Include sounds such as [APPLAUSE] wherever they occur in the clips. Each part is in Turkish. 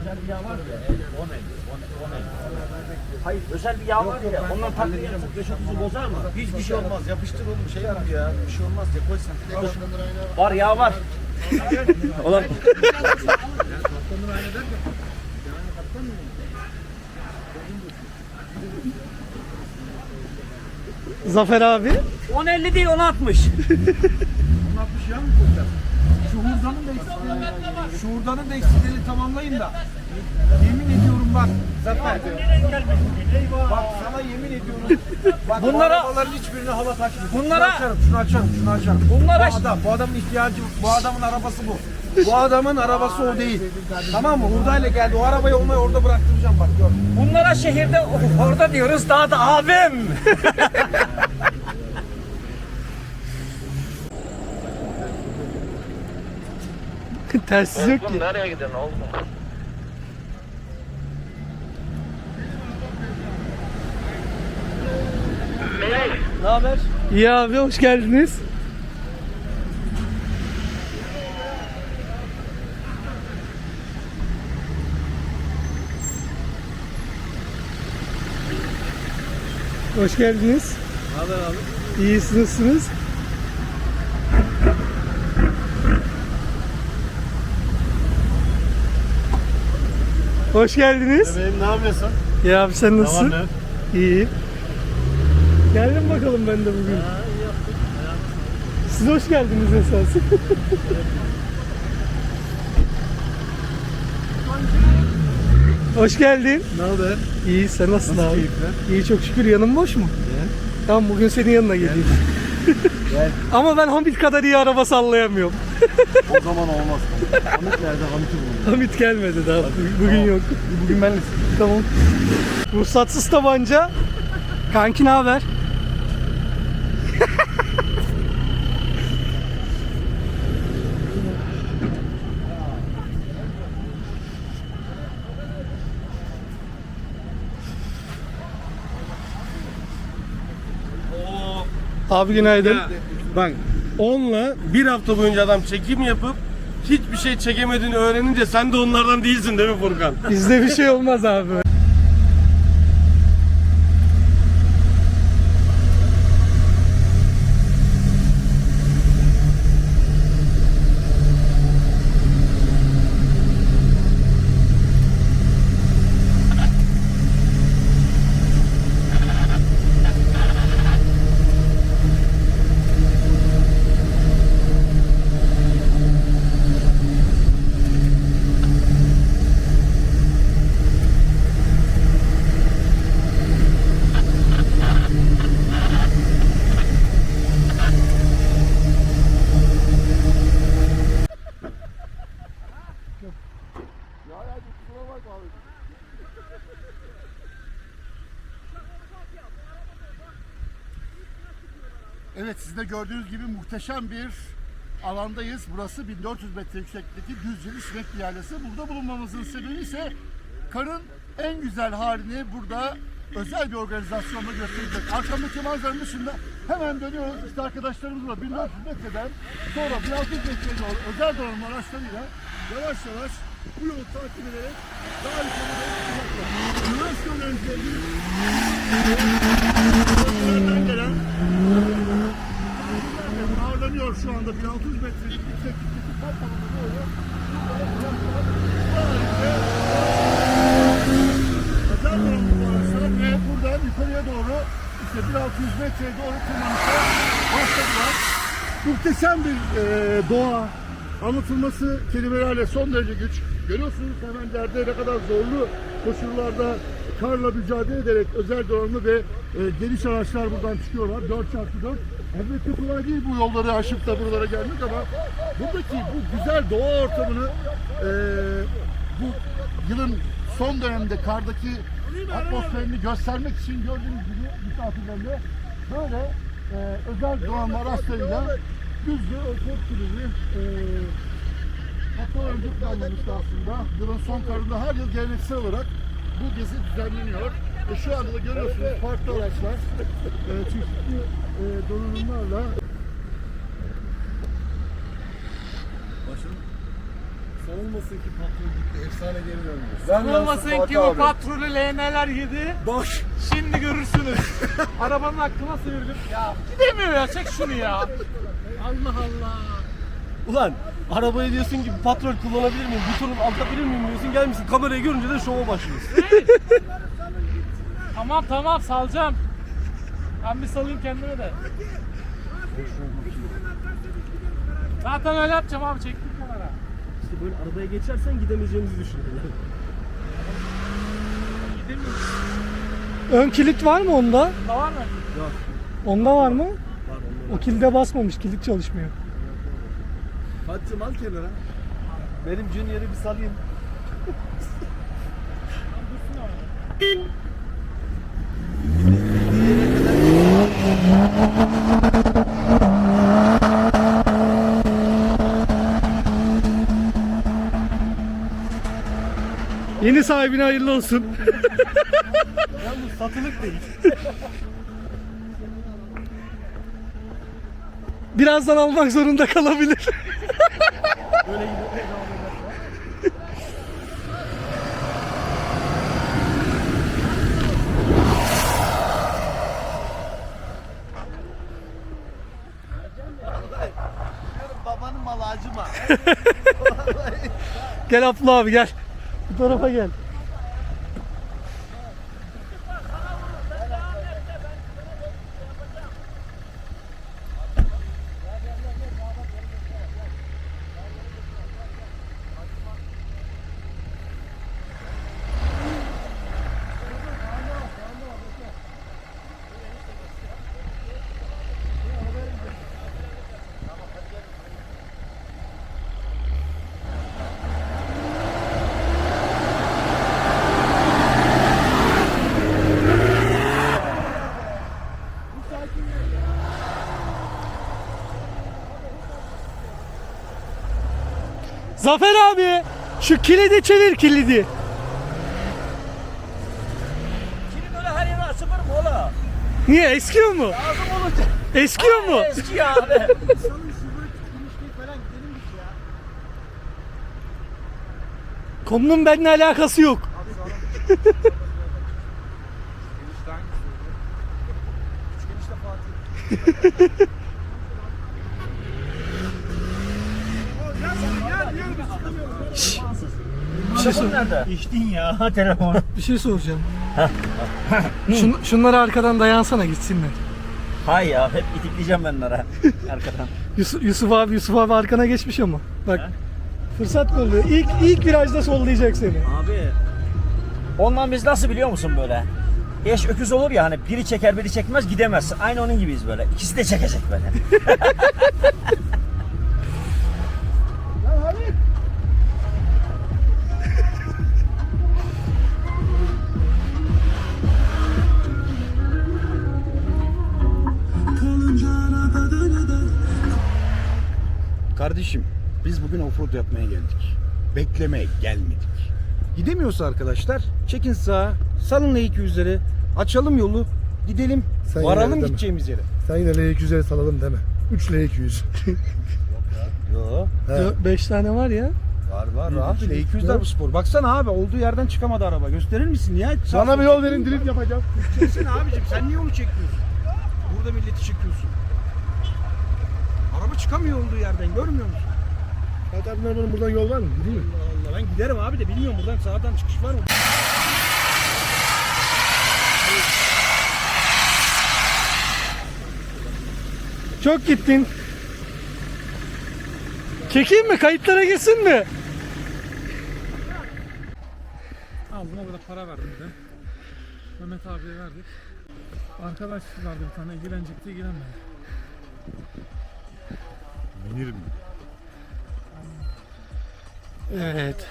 Özel bir yağ var ya. O ne? O ne? O ne? Hayır özel bir yağ var ya. Ondan takviye yapsak yaşatımızı bozar mı? Hiçbir şey olmaz. Yapıştır oğlum şey yap ya. Bir şey olmaz. Depol sen. Var yağ var. [LAUGHS] Olan Zafer abi. 10.50 değil 10.60. Bunun 60 ya mı koyacağız? Şu hurdanın da eksiklerini, şu hurdanın da eksiklerini tamamlayın da. Yemin ediyorum bak Zafer. Bak sana yemin ediyorum. Bak Bunlara- Bunlara, bu arabaların hiçbirine hava taşmıyor. Bunlara- Şunu açarım, şunu açarım, şunu açarım. Bunlara- Bu adam, bu adamın ihtiyacı, bu adamın arabası bu. Bu adamın arabası o değil. Tamam mı? Hurdayla geldi. O arabayı ona orada bıraktıracağım bak gör. Bunlara şehirde orada diyoruz daha da abim. [LAUGHS] Telsiz yok ki. Nereye gidiyorsun oğlum? Ne haber? İyi abi hoş geldiniz. Hoş geldiniz. Ne haber abi? İyisiniz, nasılsınız? Hoş geldiniz. Benim ne yapıyorsun? Ya abi sen nasılsın? ne? İyi. Geldim bakalım ben de bugün. Siz hoş geldiniz esas. [LAUGHS] hoş geldin. Ne haber? İyi sen nasılsın Nasıl abi? keyifler? İyi çok şükür yanım boş mu? Tamam bugün senin yanına geleyim. [LAUGHS] Ama ben Hamit kadar iyi araba sallayamıyorum. O zaman olmaz. Hamit nerede? Hamit'i bulalım. Hamit gelmedi daha. Bugün yok. Bugün benle Tamam. Ruhsatsız tabanca. Kanki ne haber? Abi günaydın. Bak onunla bir hafta boyunca adam çekim yapıp hiçbir şey çekemediğini öğrenince sen de onlardan değilsin değil mi Furkan? Bizde bir şey olmaz abi. Siz de gördüğünüz gibi muhteşem bir alandayız. Burası 1400 metre yükseklikteki Düzceli Sinek Yaylası. Burada bulunmamızın sebebi ise karın en güzel halini burada özel bir organizasyonla gösterecek. Arkamdaki manzaranın dışında hemen dönüyoruz. İşte arkadaşlarımız var. 1400 metreden sonra 1600 metreye doğru özel donanım araçlarıyla yavaş yavaş bu yolu takip ederek daha yukarıda çıkacaklar. Üniversite Üniversitelerden gelen ağırlanıyor şu anda 1600 metrelik yükseklikteki alanına doğru. Özel donanımlı araçlar ve buradan yukarıya doğru işte 1600 metreye doğru tırmanışa başladılar. Muhteşem bir e, doğa anlatılması kelimelerle son derece güç. Görüyorsunuz hemen yerde ne kadar zorlu koşullarda karla mücadele ederek özel donanımlı ve e, geniş araçlar buradan çıkıyorlar. 4x4. Elbette kolay değil bu yolları aşıp da buralara gelmek ama buradaki bu güzel doğa ortamını e, bu yılın son döneminde kardaki atmosferini göstermek için gördüğünüz gibi misafirlerle böyle e, özel donanma araçlarıyla Düzce Ölçek Kulübü e, hatta önce planlamıştı aslında. Yılın son karında her yıl geleneksel olarak bu gezi düzenleniyor. E şu anda da görüyorsunuz farklı araçlar, e, çeşitli e, donanımlarla Başım. Savunma olmasın ki patron gitti. Efsane geri döndü. Olmasın ki o patrolü neler yedi. Boş. Şimdi görürsünüz. [LAUGHS] Arabanın hakkına sıyırdım. Ya gidemiyor ya çek şunu ya. Allah Allah. Ulan arabaya diyorsun ki patrol kullanabilir miyim, butonum atabilir miyim diyorsun gelmişsin kamerayı görünce de şova başlıyorsun. Tamam tamam salacağım. Ben bir salayım kendime de. Zaten öyle yapacağım abi çektim kenara. İşte böyle arabaya geçersen gidemeyeceğimizi düşünüyorum. Gidemiyorum. Ön kilit var mı onda? Da var mı? Onda var mı? O kilide basmamış. Kilit çalışmıyor. Fatih'im al kenara. Benim Junior'ı bir salayım. Yeni sahibine hayırlı olsun. Yalnız satılık değil. Birazdan almak zorunda kalabilir. Babanın malı acıma. [LAUGHS] Gel Abdullah abi gel. Bu tarafa gel. Zafer abi şu kilidi çevir kilidi. Kilit öyle her yere açılır mı ola? Niye eskiyor mu? Lazım olacak. Eskiyor mu? Eski abi. [LAUGHS] Konunun benimle alakası yok. [LAUGHS] [LAUGHS] Telefon nerede? İçtin ya [LAUGHS] telefon. Bir şey soracağım. Şun, şunları arkadan dayansana gitsinler. Hay ya hep itikleyeceğim ben onlara [LAUGHS] arkadan. Yusuf, Yusuf abi Yusuf abi arkana geçmiş ama. Bak. Fırsat kolluyor. İlk ilk virajda sollayacak seni. Abi ondan biz nasıl biliyor musun böyle? Eş öküz olur ya hani biri çeker biri çekmez gidemezsin. Aynı onun gibiyiz böyle. İkisi de çekecek böyle. [LAUGHS] Kardeşim biz bugün offroad yapmaya geldik. Beklemeye gelmedik. Gidemiyorsa arkadaşlar çekin sağa, salın L200'leri, açalım yolu, gidelim, Sen varalım yine deme. gideceğimiz yere. Sen yine L200'e salalım deme. 3 L200. Yo. 5 tane var ya. Var var rahat L200'ler bu spor. Baksana abi olduğu yerden çıkamadı araba. Gösterir misin ya? Bana bir yol verin drift yapacağım. Çeksene abicim sen niye onu çekmiyorsun? Burada milleti çekiyorsun. Araba çıkamıyor olduğu yerden görmüyor musun? Fatih abi buradan yol var mı? Gideyim mi? Allah Allah ben giderim abi de bilmiyorum buradan sağdan çıkış var mı? Çok gittin. Çekeyim mi? Kayıtlara girsin mi? Al buna da para verdim de. Mehmet abiye verdik. Arkadaş vardı bir tane ilgilenecekti ilgilenmedi. Evet.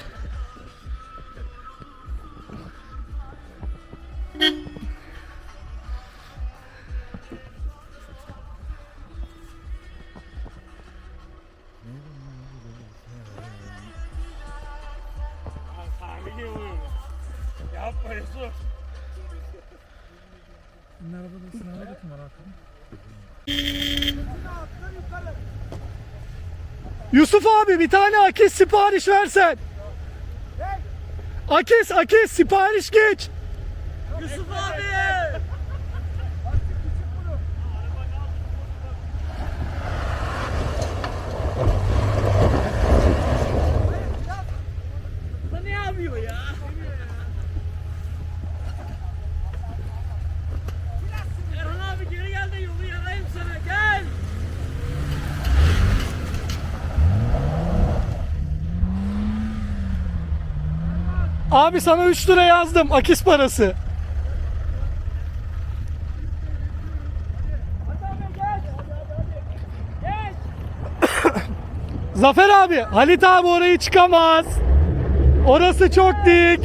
Yusuf abi bir tane akis sipariş versen. Akis akis sipariş geç. Yusuf abi. Abi sana 3 lira yazdım Akis parası. [COUGHS] Zafer abi, Halit abi orayı çıkamaz. Orası çok dik.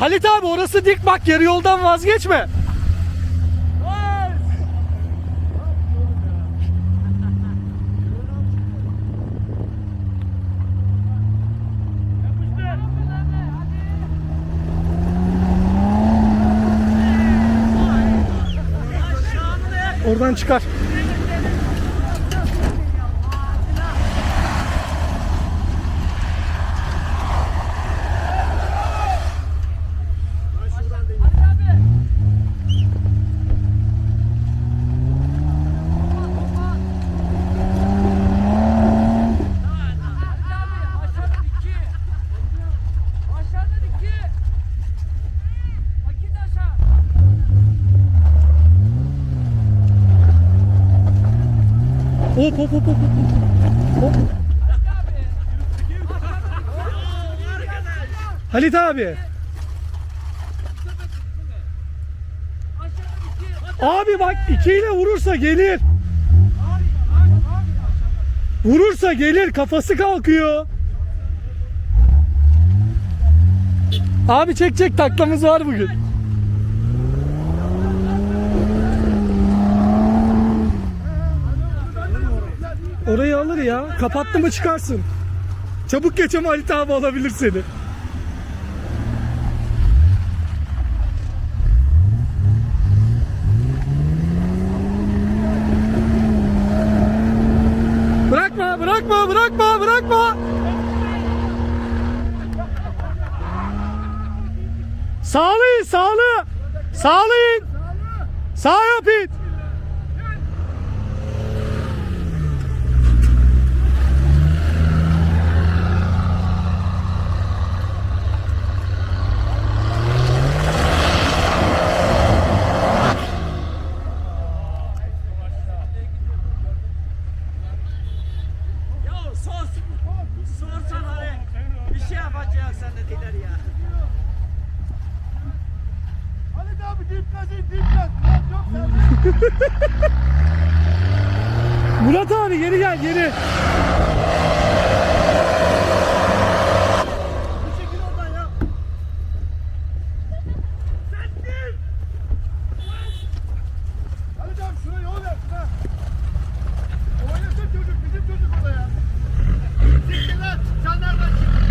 Halit abi orası dik bak yarı yoldan vazgeçme. Çıkar. Hop hop hop hop hop. Halit abi. Abi bak ikiyle vurursa gelir. Vurursa gelir kafası kalkıyor. Abi çek çek taklamız var bugün. Orayı alır ya. Kapattı mı çıkarsın. Çabuk geç ama Halit abi alabilir seni. Bırakma, bırakma, bırakma, bırakma. Sağlayın, sağlı. Sağlayın. Sağ yapın. Ya sor, sorsan hani bir şey yapacak sen de diler ya. Halit abi dip gaz in, dip gaz. Lan Çok sen. Murat abi geri gel geri. Çekil oradan ya. Halit abi şuna yol ver. Ha. Oynasın çocuk, bizim çocuk o da ya. Siktir lan, sen nereden çıktın?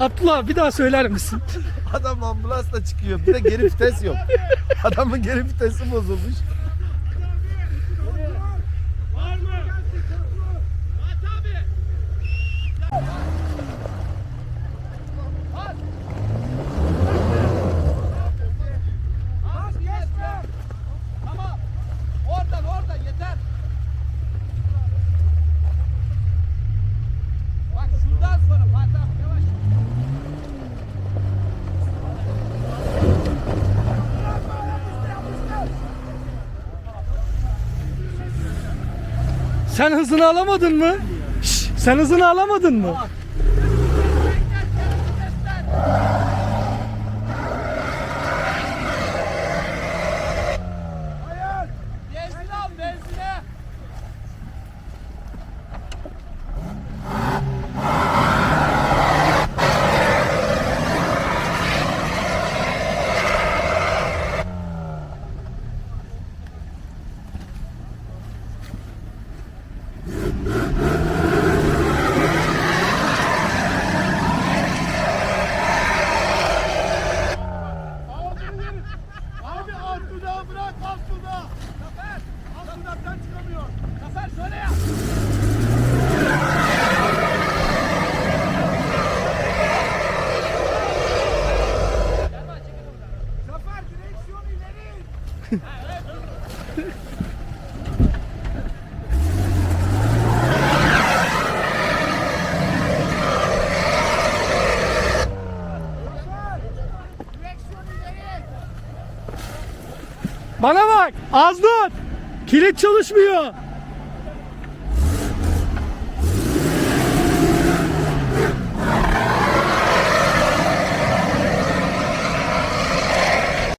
Abdullah bir daha söyler misin? Adam ambulansla çıkıyor. Bir de geri vites yok. Adamın geri vitesi bozulmuş. Az geçme. Tamam. Oradan oradan Sen hızını alamadın mı? Şş, sen hızını alamadın mı? Benzin al benzine. Abi alt dudağı bırak alt dudağı. Zafer alt dudaktan çıkamıyor. Zafer şöyle yap. Zafer direksiyon ileri. Direksiyon ileri. Bana bak. Az dur. Kilit çalışmıyor.